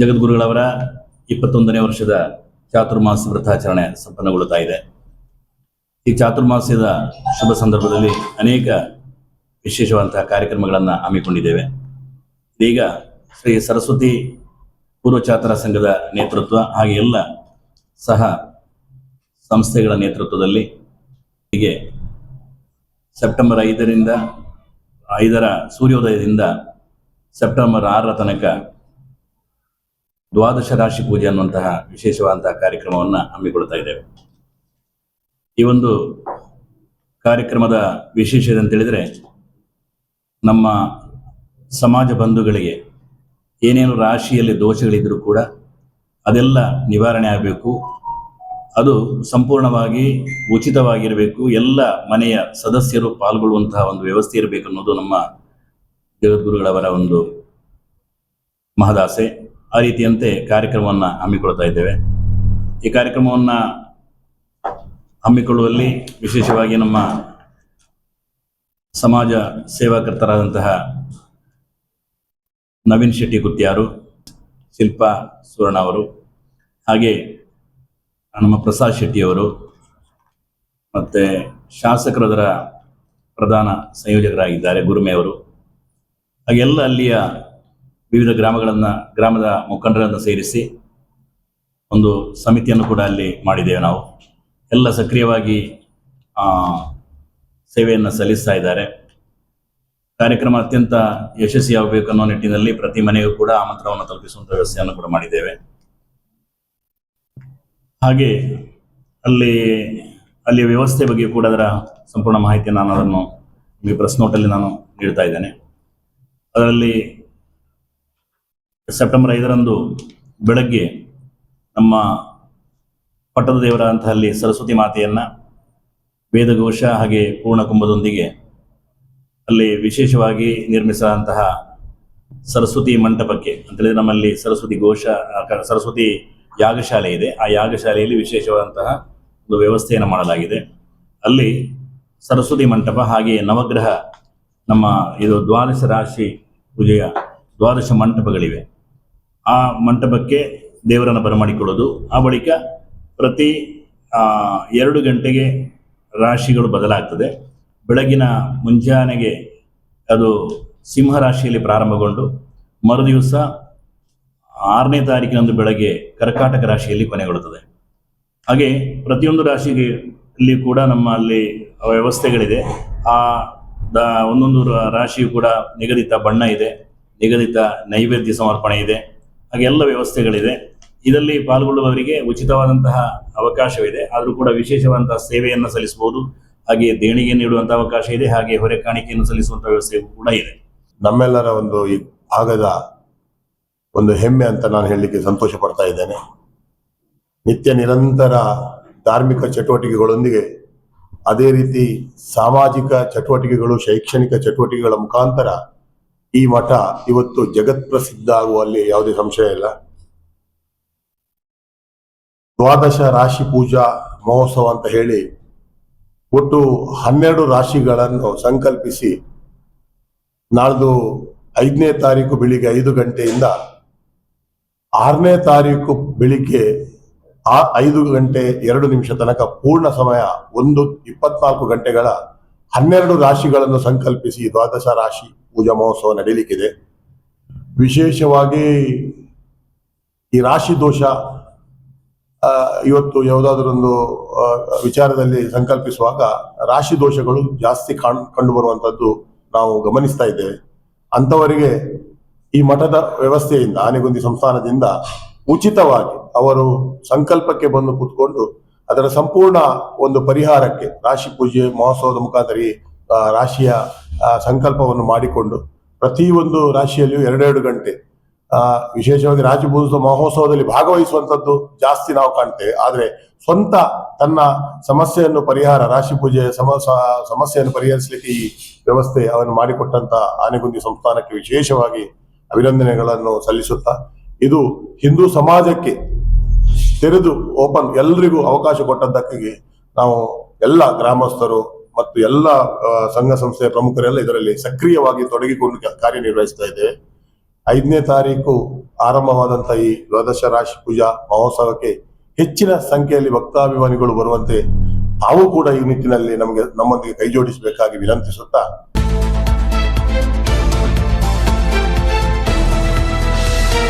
ಜಗದ್ಗುರುಗಳವರ ಇಪ್ಪತ್ತೊಂದನೇ ವರ್ಷದ ಚಾತುರ್ಮಾಸ ವ್ರತಾಚರಣೆ ಸಂಪನ್ನಗೊಳ್ಳುತ್ತಾ ಇದೆ. ಈ ಚಾತುರ್ಮಾಸ್ಯದ ಶುಭ ಸಂದರ್ಭದಲ್ಲಿ ಅನೇಕ ವಿಶೇಷವಾದಂತಹ ಕಾರ್ಯಕ್ರಮಗಳನ್ನು ಹಮ್ಮಿಕೊಂಡಿದ್ದೇವೆ. ಈಗ ಶ್ರೀ ಸರಸ್ವತಿ ಪೂರ್ವಚಾತರ ಸಂಘದ ನೇತೃತ್ವ ಹಾಗೆ ಎಲ್ಲ ಸಹ ಸಂಸ್ಥೆಗಳ ನೇತೃತ್ವದಲ್ಲಿ ಹೀಗೆ ಸೆಪ್ಟೆಂಬರ್ ಐದರಿಂದ, ಐದರ ಸೂರ್ಯೋದಯದಿಂದ ಸೆಪ್ಟೆಂಬರ್ ಆರರ ತನಕ ದ್ವಾದಶ ರಾಶಿ ಪೂಜೆ ಅನ್ನುವಂತಹ ವಿಶೇಷವಾದಂತಹ ಕಾರ್ಯಕ್ರಮವನ್ನು ಹಮ್ಮಿಕೊಳ್ತಾ ಇದ್ದೇವೆ. ಈ ಒಂದು ಕಾರ್ಯಕ್ರಮದ ವಿಶೇಷ ಅಂತ ಹೇಳಿದ್ರೆ, ನಮ್ಮ ಸಮಾಜ ಬಂಧುಗಳಿಗೆ ಏನೇನು ರಾಶಿಯಲ್ಲಿ ದೋಷಗಳಿದ್ರೂ ಕೂಡ ಅದೆಲ್ಲ ನಿವಾರಣೆ ಆಗಬೇಕು. ಅದು ಸಂಪೂರ್ಣವಾಗಿ ಉಚಿತವಾಗಿರಬೇಕು. ಎಲ್ಲ ಮನೆಯ ಸದಸ್ಯರು ಪಾಲ್ಗೊಳ್ಳುವಂತಹ ಒಂದು ವ್ಯವಸ್ಥೆ ಇರಬೇಕು ಅನ್ನೋದು ನಮ್ಮ ಜಗದ್ಗುರುಗಳವರ ಒಂದು ಮಹದಾಸೆ. ಆ ರೀತಿಯಂತೆ ಕಾರ್ಯಕ್ರಮವನ್ನು ಹಮ್ಮಿಕೊಳ್ತಾ ಇದ್ದೇವೆ. ಈ ಕಾರ್ಯಕ್ರಮವನ್ನು ಹಮ್ಮಿಕೊಳ್ಳುವಲ್ಲಿ ವಿಶೇಷವಾಗಿ ನಮ್ಮ ಸಮಾಜ ಸೇವಾಕರ್ತರಾದಂತಹ ನವೀನ್ ಶೆಟ್ಟಿ ಕುತ್ತಿಯಾರು ಶಿಲ್ಪಾ ಸುವರ್ಣ ಅವರು, ಹಾಗೆ ನಮ್ಮ ಪ್ರಸಾದ್ ಶೆಟ್ಟಿಯವರು ಮತ್ತು ಶಾಸಕರದರ ಪ್ರಧಾನ ಸಂಯೋಜಕರಾಗಿದ್ದಾರೆ ಗುರುಮೆಯವರು ಹಾಗೆಲ್ಲ ಅಲ್ಲಿಯ ವಿವಿಧ ಗ್ರಾಮಗಳನ್ನು ಗ್ರಾಮದ ಮುಖಂಡರನ್ನು ಸೇರಿಸಿ ಒಂದು ಸಮಿತಿಯನ್ನು ಕೂಡ ಅಲ್ಲಿ ಮಾಡಿದ್ದೇವೆ ನಾವು. ಎಲ್ಲ ಸಕ್ರಿಯವಾಗಿ ಆ, ಸೇವೆಯನ್ನು ಸಲ್ಲಿಸ್ತಾ ಇದ್ದಾರೆ. ಕಾರ್ಯಕ್ರಮ ಅತ್ಯಂತ ಯಶಸ್ವಿ ಆಗಬೇಕು ಅನ್ನೋ ನಿಟ್ಟಿನಲ್ಲಿ ಪ್ರತಿ ಮನೆಗೂ ಕೂಡ ಆಮಂತ್ರಣವನ್ನು ತಲುಪಿಸುವಂಥ ವ್ಯವಸ್ಥೆಯನ್ನು ಕೂಡ ಮಾಡಿದ್ದೇವೆ. ಹಾಗೆ ಅಲ್ಲಿ ಅಲ್ಲಿಯ ವ್ಯವಸ್ಥೆ ಬಗ್ಗೆ ಕೂಡ ಅದರ ಸಂಪೂರ್ಣ ಮಾಹಿತಿ ನಾನು ಅದನ್ನು ನಿಮಗೆ ಪ್ರೆಸ್ ನೋಟಲ್ಲಿ ನಾನು ನೀಡ್ತಾ ಇದ್ದೇನೆ. ಅದರಲ್ಲಿ ಸೆಪ್ಟೆಂಬರ್ ಐದರಂದು ಬೆಳಗ್ಗೆ ನಮ್ಮ ಪಟ್ಟದ ದೇವರ ಅಂತ ಅಲ್ಲಿ ಸರಸ್ವತಿ ಮಾತೆಯನ್ನ ವೇದಘೋಷ ಹಾಗೆ ಪೂರ್ಣ ಕುಂಭದೊಂದಿಗೆ ಅಲ್ಲಿ ವಿಶೇಷವಾಗಿ ನಿರ್ಮಿಸಿದಂತಹ ಸರಸ್ವತಿ ಮಂಟಪಕ್ಕೆ ಅಂತ ಹೇಳಿದ್ರೆ ನಮ್ಮಲ್ಲಿ ಸರಸ್ವತಿ ಘೋಷ ಸರಸ್ವತಿ ಯಾಗಶಾಲೆ ಇದೆ. ಆ ಯಾಗಶಾಲೆಯಲ್ಲಿ ವಿಶೇಷವಾದಂತಹ ಒಂದು ವ್ಯವಸ್ಥೆಯನ್ನು ಮಾಡಲಾಗಿದೆ. ಅಲ್ಲಿ ಸರಸ್ವತಿ ಮಂಟಪ ಹಾಗೆ ನವಗ್ರಹ ನಮ್ಮ ಇದು ದ್ವಾದಶ ರಾಶಿ ಪೂಜೆಯ ದ್ವಾದಶ ಮಂಟಪಗಳಿವೆ. ಆ ಮಂಟಪಕ್ಕೆ ದೇವರನ್ನು ಬರಮಾಡಿಕೊಳ್ಳೋದು. ಆ ಬಳಿಕ ಪ್ರತಿ ಎರಡು ಗಂಟೆಗೆ ರಾಶಿಗಳು ಬದಲಾಗ್ತದೆ. ಬೆಳಗಿನ ಮುಂಜಾನೆಗೆ ಅದು ಸಿಂಹ ರಾಶಿಯಲ್ಲಿ ಪ್ರಾರಂಭಗೊಂಡು, ಮರುದಿವಸ ಆರನೇ ತಾರೀಕಿನಂದು ಬೆಳಗ್ಗೆ ಕರ್ಕಾಟಕ ರಾಶಿಯಲ್ಲಿ ಕೊನೆಗೊಳ್ಳುತ್ತದೆ. ಹಾಗೆ ಪ್ರತಿಯೊಂದು ರಾಶಿಗೆ ಇಲ್ಲಿ ಕೂಡ ನಮ್ಮಲ್ಲಿ ವ್ಯವಸ್ಥೆಗಳಿದೆ. ಆ, ದ, ಒಂದೊಂದು ರಾಶಿಯು ಕೂಡ ನಿಗದಿತ ಬಣ್ಣ ಇದೆ, ನಿಗದಿತ ನೈವೇದ್ಯ ಸಮರ್ಪಣೆ ಇದೆ. ಹಾಗೆ ಎಲ್ಲ ವ್ಯವಸ್ಥೆಗಳಿದೆ. ಇದರಲ್ಲಿ ಪಾಲ್ಗೊಳ್ಳುವವರಿಗೆ ಉಚಿತವಾದಂತಹ ಅವಕಾಶವಿದೆ. ಆದರೂ ಕೂಡ ವಿಶೇಷವಾದಂತಹ ಸೇವೆಯನ್ನು ಸಲ್ಲಿಸಬಹುದು. ಹಾಗೆ ದೇಣಿಗೆ ನೀಡುವಂತಹ ಅವಕಾಶ ಇದೆ. ಹಾಗೆ ಹೊರೆ ಕಾಣಿಕೆಯನ್ನು ಸಲ್ಲಿಸುವಂತಹ ವ್ಯವಸ್ಥೆ ಕೂಡ ಇದೆ. ನಮ್ಮೆಲ್ಲರ ಒಂದು ಈ ಭಾಗದ ಒಂದು ಹೆಮ್ಮೆ ಅಂತ ನಾನು ಹೇಳಲಿಕ್ಕೆ ಸಂತೋಷ ಪಡ್ತಾ ಇದ್ದೇನೆ. ನಿತ್ಯ ನಿರಂತರ ಧಾರ್ಮಿಕ ಚಟುವಟಿಕೆಗಳೊಂದಿಗೆ ಅದೇ ರೀತಿ ಸಾಮಾಜಿಕ ಚಟುವಟಿಕೆಗಳು, ಶೈಕ್ಷಣಿಕ ಚಟುವಟಿಕೆಗಳ ಮುಖಾಂತರ ಈ ಮಠ ಇವತ್ತು ಜಗತ್ ಪ್ರಸಿದ್ಧ ಆಗುವಲ್ಲಿ ಯಾವುದೇ ಸಂಶಯ ಇಲ್ಲ. ದ್ವಾದಶ ರಾಶಿ ಪೂಜಾ ಮಹೋತ್ಸವ ಅಂತ ಹೇಳಿ ಒಟ್ಟು ಹನ್ನೆರಡು ರಾಶಿಗಳನ್ನು ಸಂಕಲ್ಪಿಸಿ ನಾಳ್ದು ಐದನೇ ತಾರೀಕು ಬೆಳಿಗ್ಗೆ ಐದು ಗಂಟೆಯಿಂದ ಆರನೇ ತಾರೀಕು ಬೆಳಿಗ್ಗೆ ಆ ಐದು ಗಂಟೆ ಎರಡು ನಿಮಿಷ ತನಕ ಪೂರ್ಣ ಸಮಯ ಒಂದು ಇಪ್ಪತ್ನಾಲ್ಕು ಗಂಟೆಗಳ ಹನ್ನೆರಡು ರಾಶಿಗಳನ್ನು ಸಂಕಲ್ಪಿಸಿ ದ್ವಾದಶ ರಾಶಿ ಪೂಜಾ ಮಹೋತ್ಸವ ನಡೀಲಿಕ್ಕಿದೆ. ವಿಶೇಷವಾಗಿ ಈ ರಾಶಿ ದೋಷ ಇವತ್ತು ಯಾವುದಾದ್ರೊಂದು ವಿಚಾರದಲ್ಲಿ ಸಂಕಲ್ಪಿಸುವಾಗ ರಾಶಿ ದೋಷಗಳು ಜಾಸ್ತಿ ಕಾಣ್ ಕಂಡು ನಾವು ಗಮನಿಸ್ತಾ ಇದ್ದೇವೆ. ಅಂಥವರಿಗೆ ಈ ಮಠದ ವ್ಯವಸ್ಥೆಯಿಂದ, ಆನೆಗುಂದಿ ಸಂಸ್ಥಾನದಿಂದ ಉಚಿತವಾಗಿ ಅವರು ಸಂಕಲ್ಪಕ್ಕೆ ಬಂದು ಕೂತ್ಕೊಂಡು ಅದರ ಸಂಪೂರ್ಣ ಒಂದು ಪರಿಹಾರಕ್ಕೆ ರಾಶಿ ಪೂಜೆ ಮಹೋತ್ಸವದ ಮುಖಾಂತರ ರಾಶಿಯ ಸಂಕಲ್ಪವನ್ನು ಮಾಡಿಕೊಂಡು ಪ್ರತಿಯೊಂದು ರಾಶಿಯಲ್ಲಿಯೂ ಎರಡೆರಡು ಗಂಟೆ ವಿಶೇಷವಾಗಿ ಪೂಜಾ ಮಹೋತ್ಸವದಲ್ಲಿ ಭಾಗವಹಿಸುವಂತದ್ದು ಜಾಸ್ತಿ ನಾವು ಕಾಣ್ತೇವೆ. ಆದರೆ ಸ್ವಂತ ತನ್ನ ಸಮಸ್ಯೆಯನ್ನು ಪರಿಹಾರ, ರಾಶಿ ಪೂಜೆಯ ಸಮ ಸಮಸ್ಯೆಯನ್ನು ಪರಿಹರಿಸಲಿಕ್ಕೆ ಈ ವ್ಯವಸ್ಥೆ ಅವನು ಮಾಡಿಕೊಟ್ಟಂತ ಆನೆಗುಂದಿ ಸಂಸ್ಥಾನಕ್ಕೆ ವಿಶೇಷವಾಗಿ ಅಭಿನಂದನೆಗಳನ್ನು ಸಲ್ಲಿಸುತ್ತಾ, ಇದು ಹಿಂದೂ ಸಮಾಜಕ್ಕೆ ತೆರೆದು ಓಪನ್ ಎಲ್ರಿಗೂ ಅವಕಾಶ ಕೊಟ್ಟದ್ದಕ್ಕಾಗಿ ನಾವು ಎಲ್ಲ ಗ್ರಾಮಸ್ಥರು ಮತ್ತು ಎಲ್ಲ ಸಂಘ ಸಂಸ್ಥೆಯ ಪ್ರಮುಖರೆಲ್ಲ ಇದರಲ್ಲಿ ಸಕ್ರಿಯವಾಗಿ ತೊಡಗಿಕೊಂಡು ಕಾರ್ಯನಿರ್ವಹಿಸ್ತಾ ಇದ್ದೇವೆ ಐದನೇ ತಾರೀಕು ಆರಂಭವಾದಂತಹ ಈ ದ್ವಾದಶ ರಾಶಿ ಪೂಜಾ ಮಹೋತ್ಸವಕ್ಕೆ ಹೆಚ್ಚಿನ ಸಂಖ್ಯೆಯಲ್ಲಿ ಭಕ್ತಾಭಿಮಾನಿಗಳು ಬರುವಂತೆ ತಾವು ಕೂಡ ಈ ನಿಟ್ಟಿನಲ್ಲಿ ನಮಗೆ ನಮ್ಮೊಂದಿಗೆ ಕೈ ಜೋಡಿಸಬೇಕಾಗಿ ವಿನಂತಿಸುತ್ತಾ